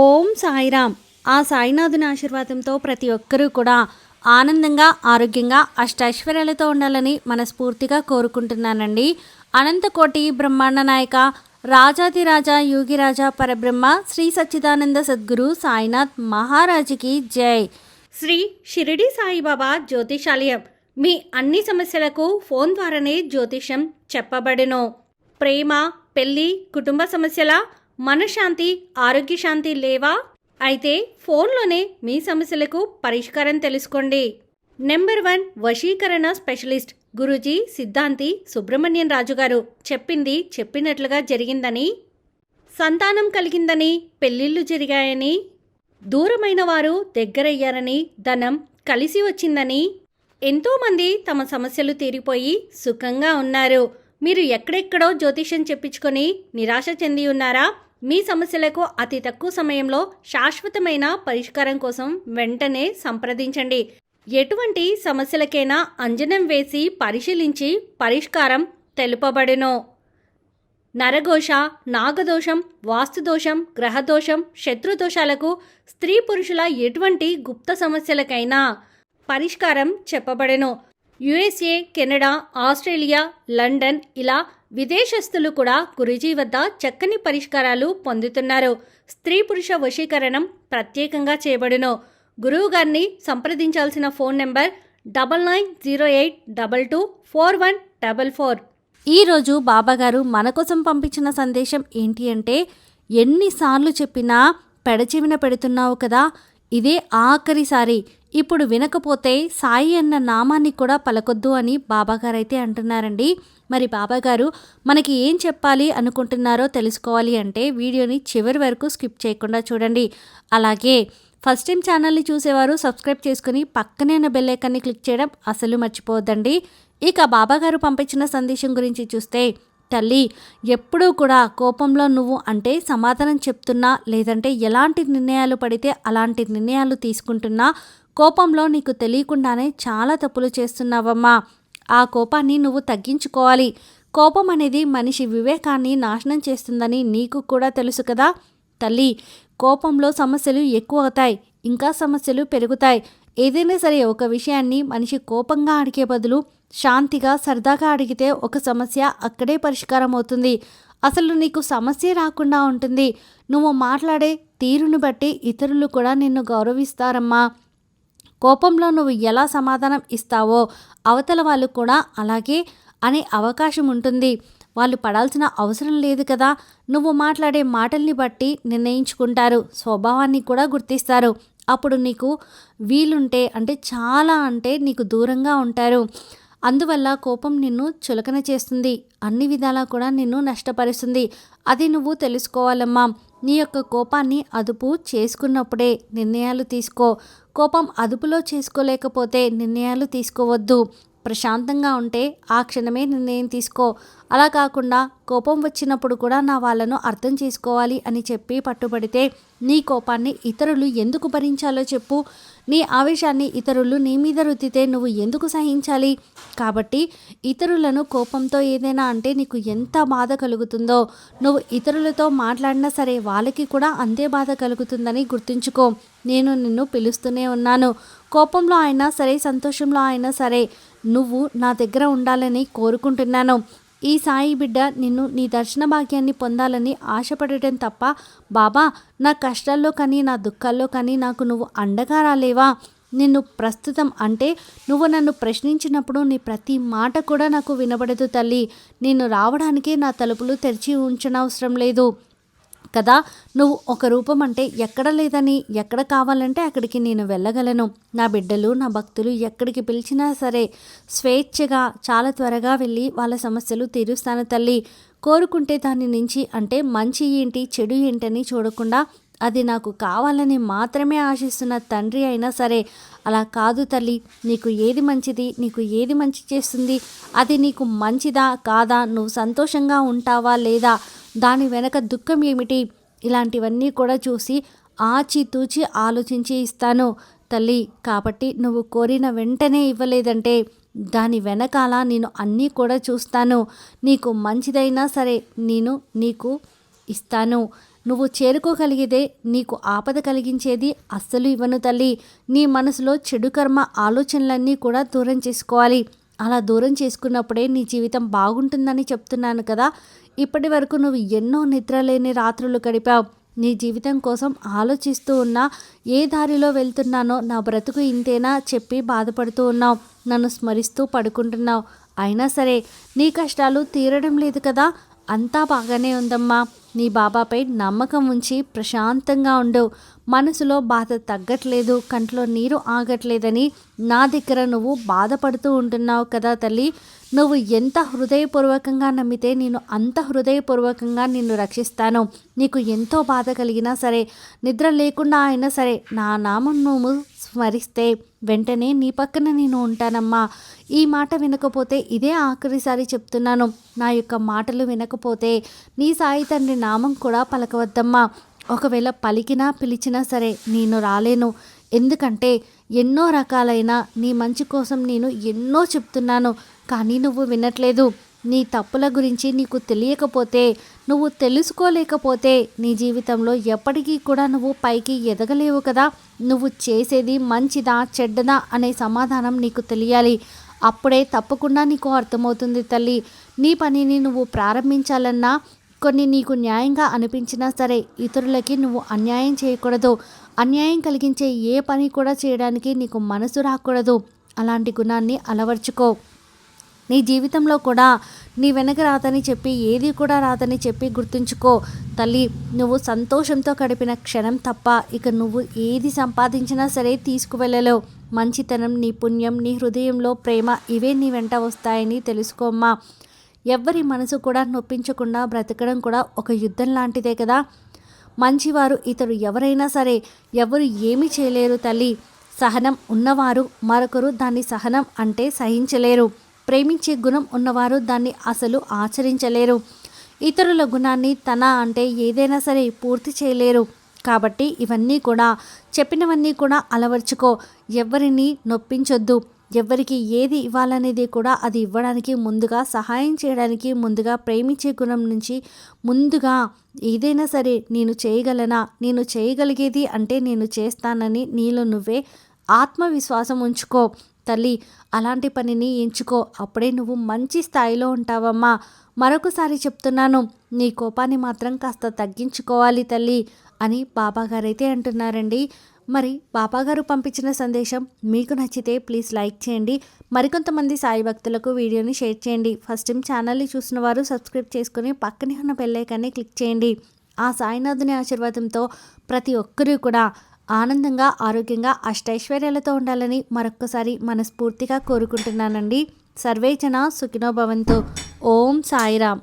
ఓం సాయిరామ్. ఆ సాయినాథుని ఆశీర్వాదంతో ప్రతి ఒక్కరూ కూడా ఆనందంగా ఆరోగ్యంగా అష్టైశ్వర్యాలతో ఉండాలని మనస్ఫూర్తిగా కోరుకుంటున్నానండి. అనంతకోటి బ్రహ్మాండ నాయక రాజాతిరాజా యోగిరాజా పరబ్రహ్మ శ్రీ సచ్చిదానంద సద్గురు సాయినాథ్ మహారాజుకి జై. శ్రీ షిరిడి సాయిబాబా జ్యోతిషాలయం. మీ అన్ని సమస్యలకు ఫోన్ ద్వారానే జ్యోతిషం చెప్పబడెను. ప్రేమ పెళ్ళి కుటుంబ సమస్యల మనశ్శాంతి ఆరోగ్య శాంతి లేవా? అయితే ఫోన్లోనే మీ సమస్యలకు పరిష్కారం తెలుసుకోండి. నెంబర్ వన్ వశీకరణ స్పెషలిస్ట్ గురూజీ సిద్ధాంతి సుబ్రహ్మణ్యం రాజు గారు చెప్పింది చెప్పినట్లుగా జరిగిందని సంతానం కలిగిందని పెళ్ళిళ్ళు జరిగాయని దూరమైన వారు దగ్గరయ్యారని ధనం కలిసి వచ్చిందని ఎంతోమంది తమ సమస్యలు తీరిపోయి సుఖంగా ఉన్నారు. మీరు ఎక్కడెక్కడో జ్యోతిష్యం చెప్పించుకొని నిరాశ చెంది ఉన్నారా? మీ సమస్యలకు అతి తక్కువ సమయంలో శాశ్వతమైన పరిష్కారం కోసం వెంటనే సంప్రదించండి. ఎటువంటి సమస్యలకైనా అంజనం వేసి పరిశీలించి పరిష్కారం తెలుపబడును. నరఘోష నాగదోషం వాస్తుదోషం గ్రహదోషం శత్రుదోషాలకు స్త్రీ పురుషుల ఎటువంటి గుప్త సమస్యలకైనా పరిష్కారం చెప్పబడెను. యుఎస్ఏ కెనడా ఆస్ట్రేలియా లండన్ ఇలా విదేశస్తులు కూడా గురుజీ వద్ద చక్కని పరిష్కారాలు పొందుతున్నారు. స్త్రీ పురుష వశీకరణం ప్రత్యేకంగా చేయబడును. గురువు గారిని సంప్రదించాల్సిన phone number double nine zero eight double two four one double four. ఈరోజు బాబాగారు మన కోసం పంపించిన సందేశం ఏంటి అంటే ఎన్నిసార్లు చెప్పినా పెడచెవిన పెడుతున్నావు కదా ఇదే ఆఖరిసారి ఇప్పుడు వినకపోతే సాయి అన్న నామాన్ని కూడా పలకొద్దు అని బాబాగారు అయితే అంటున్నారండి. మరి బాబాగారు మనకి ఏం చెప్పాలి అనుకుంటున్నారో తెలుసుకోవాలి అంటే వీడియోని చివరి వరకు స్కిప్ చేయకుండా చూడండి. అలాగే ఫస్ట్ టైం ఛానల్ని చూసేవారు సబ్స్క్రైబ్ చేసుకుని పక్కనే ఉన్న బెల్ ఐకాన్ని క్లిక్ చేయడం అసలు మర్చిపోవద్దండి. ఇక బాబాగారు పంపించిన సందేశం గురించి చూస్తే తల్లి ఎప్పుడూ కూడా కోపంలో నువ్వు అంటే సమాధానం చెప్తున్నా లేదంటే ఎలాంటి నిర్ణయాలు పడితే అలాంటి నిర్ణయాలు తీసుకుంటున్నా కోపంలో నీకు తెలియకుండానే చాలా తప్పులు చేస్తున్నావమ్మా. ఆ కోపాన్ని నువ్వు తగ్గించుకోవాలి. కోపం అనేది మనిషి వివేకాన్ని నాశనం చేస్తుందని నీకు కూడా తెలుసు కదా. తల్లి కోపంలో సమస్యలు ఎక్కువ అవుతాయి. ఇంకా సమస్యలు పెరుగుతాయి. ఏదైనా సరే ఒక విషయాన్ని మనిషి కోపంగా అడిగే బదులు శాంతిగా సరదాగా అడిగితే ఒక సమస్య అక్కడే పరిష్కారం అవుతుంది అసలు నీకు సమస్య రాకుండా ఉంటుంది. నువ్వు మాట్లాడే తీరును బట్టి ఇతరులు కూడా నిన్ను గౌరవిస్తారమ్మా. కోపంలో నువ్వు ఎలా సమాధానం ఇస్తావో అవతల వాళ్ళు కూడా అలాగే అనే అవకాశం ఉంటుంది. వాళ్ళు పడాల్సిన అవసరం లేదు కదా. నువ్వు మాట్లాడే మాటల్ని బట్టి నిర్ణయించుకుంటారు. స్వభావాన్ని కూడా గుర్తిస్తారు. అప్పుడు నీకు వీలుంటే అంటే చాలా అంటే నీకు దూరంగా ఉంటారు. అందువల్ల కోపం నిన్ను చులకన చేస్తుంది. అన్ని విధాలా కూడా నిన్ను నష్టపరుస్తుంది. అది నువ్వు తెలుసుకోవాలమ్మా. నీ యొక్క కోపాన్ని అదుపు చేసుకున్నప్పుడే నిర్ణయాలు తీసుకో. కోపం అదుపులో చేసుకోలేకపోతే నిర్ణయాలు తీసుకోవద్దు. ప్రశాంతంగా ఉంటే ఆ క్షణమే నిర్ణయం తీసుకో. అలా కాకుండా కోపం వచ్చినప్పుడు కూడా నా వాళ్ళను అర్థం చేసుకోవాలి అని చెప్పి పట్టుబడితే నీ కోపాన్ని ఇతరులు ఎందుకు భరించాలో చెప్పు. నీ ఆవేశాన్ని ఇతరులు నీ మీద రుద్దితే నువ్వు ఎందుకు సహించాలి? కాబట్టి ఇతరులను కోపంతో ఏదైనా అంటే నీకు ఎంత బాధ కలుగుతుందో నువ్వు ఇతరులతో మాట్లాడినా సరే వాళ్ళకి కూడా అంతే బాధ కలుగుతుందని గుర్తుంచుకో. నేను నిన్ను పిలుస్తూనే ఉన్నాను. కోపంలో అయినా సరే సంతోషంలో అయినా సరే నువ్వు నా దగ్గర ఉండాలని కోరుకుంటున్నాను. ఈ సాయి బిడ్డ నిన్ను నీ దర్శన భాగ్యాన్ని పొందాలని ఆశపడటం తప్ప బాబా నా కష్టాల్లో కానీ నా దుఃఖాల్లో కానీ నాకు నువ్వు అండగా రాలేవా? నిన్ను ప్రస్తుతం అంటే నువ్వు నన్ను ప్రశ్నించినప్పుడు నీ ప్రతి మాట కూడా నాకు వినబడదు తల్లి. నేను రావడానికే నా తలుపులు తెరిచి ఉంచనవసరం లేదు. కదా నువ్వు ఒక రూపం అంటే ఎక్కడ లేదని ఎక్కడ కావాలంటే అక్కడికి నేను వెళ్ళగలను. నా బిడ్డలు నా భక్తులు ఎక్కడికి పిలిచినా సరే స్వేచ్ఛగా చాలా త్వరగా వెళ్ళి వాళ్ళ సమస్యలు తీరుస్తాను తల్లి. కోరుకుంటే దాని నుంచి అంటే మంచి ఏంటి చెడు ఏంటని చూడకుండా అది నాకు కావాలని మాత్రమే ఆశిస్తున్న తండ్రి అయినా సరే అలా కాదు తల్లి. నీకు ఏది మంచిది నీకు ఏది మంచి చేస్తుంది అది నీకు మంచిదా కాదా నువ్వు సంతోషంగా ఉంటావా లేదా దాని వెనక దుఃఖం ఏమిటి? ఇలాంటివన్నీ కూడా చూసి ఆచితూచి ఆలోచించి ఇస్తాను తల్లి. కాబట్టి నువ్వు కోరిన వెంటనే ఇవ్వలేదంటే దాని వెనకాల నేను అన్నీ కూడా చూస్తాను. నీకు మంచిదైనా సరే నేను నీకు ఇస్తాను. నువ్వు చేరుకోగలిగితే నీకు ఆపద కలిగించేది అస్సలు ఇవ్వను తల్లి. నీ మనసులో చెడు కర్మ ఆలోచనలన్నీ కూడా దూరం చేసుకోవాలి. అలా దూరం చేసుకున్నప్పుడే నీ జీవితం బాగుంటుందని చెప్తున్నాను కదా. ఇప్పటి వరకు నువ్వు ఎన్నో నిద్రలేని రాత్రులు గడిపావు. నీ జీవితం కోసం ఆలోచిస్తూ ఉన్నా ఏ దారిలో వెళ్తున్నానో నా బ్రతుకు ఇంతేనా చెప్పి బాధపడుతూ ఉన్నావు. నన్ను స్మరిస్తూ పడుకుంటున్నావు. అయినా సరే నీ కష్టాలు తీరడం లేదు కదా. అంతా బాగానే ఉందమ్మా. నీ బాబాపై నమ్మకం ఉంచి ప్రశాంతంగా ఉండు. మనసులో బాధ తగ్గట్లేదు కంట్లో నీరు ఆగట్లేదని నా దగ్గర నువ్వు బాధపడుతూ ఉంటున్నావు కదా తల్లి. నువ్వు ఎంత హృదయపూర్వకంగా నమ్మితే నేను అంత హృదయపూర్వకంగా నిన్ను రక్షిస్తాను. నీకు ఎంతో బాధ కలిగినా సరే నిద్ర లేకుండా అయినా సరే నా నామం నువ్వు స్మరిస్తే వెంటనే నీ పక్కన నేను ఉంటానమ్మా. ఈ మాట వినకపోతే ఇదే ఆఖరిసారి చెప్తున్నాను. నా యొక్క మాటలు వినకపోతే నీ సాయి తండ్రి నామం కూడా పలకవద్దమ్మా. ఒకవేళ పలికినా పిలిచినా సరే నేను రాలేను. ఎందుకంటే ఎన్నో రకాలైన నీ మంచి కోసం నేను ఎన్నో చెప్తున్నాను. కానీ నువ్వు వినట్లేదు. నీ తప్పుల గురించి నీకు తెలియకపోతే నువ్వు తెలుసుకోలేకపోతే నీ జీవితంలో ఎప్పటికీ కూడా నువ్వు పైకి ఎదగలేవు కదా. నువ్వు చేసేది మంచిదా చెడ్డదా అనే సమాధానం నీకు తెలియాలి. అప్పుడే తప్పకుండా నీకు అర్థమవుతుంది తల్లి. నీ పనిని నువ్వు ప్రారంభించాలన్నా కొన్ని నీకు న్యాయంగా అనిపించినా సరే ఇతరులకి నువ్వు అన్యాయం చేయకూడదు. అన్యాయం కలిగించే ఏ పని కూడా చేయడానికి నీకు మనసు రాకూడదు. అలాంటి గుణాన్ని అలవర్చుకో. నీ జీవితంలో కూడా నీ వెనక రాదని చెప్పి ఏది కూడా రాదని చెప్పి గుర్తుంచుకో. తల్లి నువ్వు సంతోషంతో గడిపిన క్షణం తప్ప ఇక నువ్వు ఏది సంపాదించినా సరే తీసుకువెళ్ళలేవు. మంచితనం నీ పుణ్యం నీ హృదయంలో ప్రేమ ఇవే నీ వెంట వస్తాయని తెలుసుకోమ్మా. ఎవ్వరి మనసు కూడా నొప్పించకుండా బ్రతకడం కూడా ఒక యుద్ధం లాంటిదే కదా. మంచివారు ఇతరు ఎవరైనా సరే ఎవరు ఏమీ చేయలేరు తల్లి. సహనం ఉన్నవారు మరొకరు దాన్ని సహనం అంటే సహించలేరు. ప్రేమించే గుణం ఉన్నవారు దాన్ని అసలు ఆచరించలేరు. ఇతరుల గుణాన్ని తన అంటే ఏదైనా సరే పూర్తి చేయలేరు. కాబట్టి ఇవన్నీ కూడా చెప్పినవన్నీ కూడా అలవర్చుకో. ఎవరిని నొప్పించొద్దు. ఎవరికి ఏది ఇవ్వాలనేది కూడా అది ఇవ్వడానికి ముందుగా సహాయం చేయడానికి ముందుగా ప్రేమించే గుణం నుంచి ముందుగా ఏదైనా సరే నేను చేయగలనా? నేను చేయగలిగేది అంటే నేను చేస్తానని నీలో నువ్వే ఆత్మవిశ్వాసం ఉంచుకో. తల్లి అలాంటి పనిని ఎంచుకో. అప్పుడే నువ్వు మంచి స్థాయిలో ఉంటావమ్మా. మరొకసారి చెప్తున్నాను నీ కోపాన్ని మాత్రం కాస్త తగ్గించుకోవాలి తల్లి. అని బాబాగారైతే అంటున్నారండి. మరి బాబాగారు పంపించిన సందేశం మీకు నచ్చితే ప్లీజ్ లైక్ చేయండి. మరికొంతమంది సాయి భక్తులకు వీడియోని షేర్ చేయండి. ఫస్ట్ టైం ఛానల్ని చూసిన వారు సబ్స్క్రైబ్ చేసుకుని పక్కనే ఉన్న బెల్లైకాన్ని క్లిక్ చేయండి. ఆ సాయినాథుని ఆశీర్వాదంతో ప్రతి ఒక్కరూ కూడా ఆనందంగా ఆరోగ్యంగా అష్టైశ్వర్యాలతో ఉండాలని మరొక్కసారి మనస్ఫూర్తిగా కోరుకుంటున్నానండి. సర్వేచన సుఖినోభవంతో ఓం సాయిరామ్.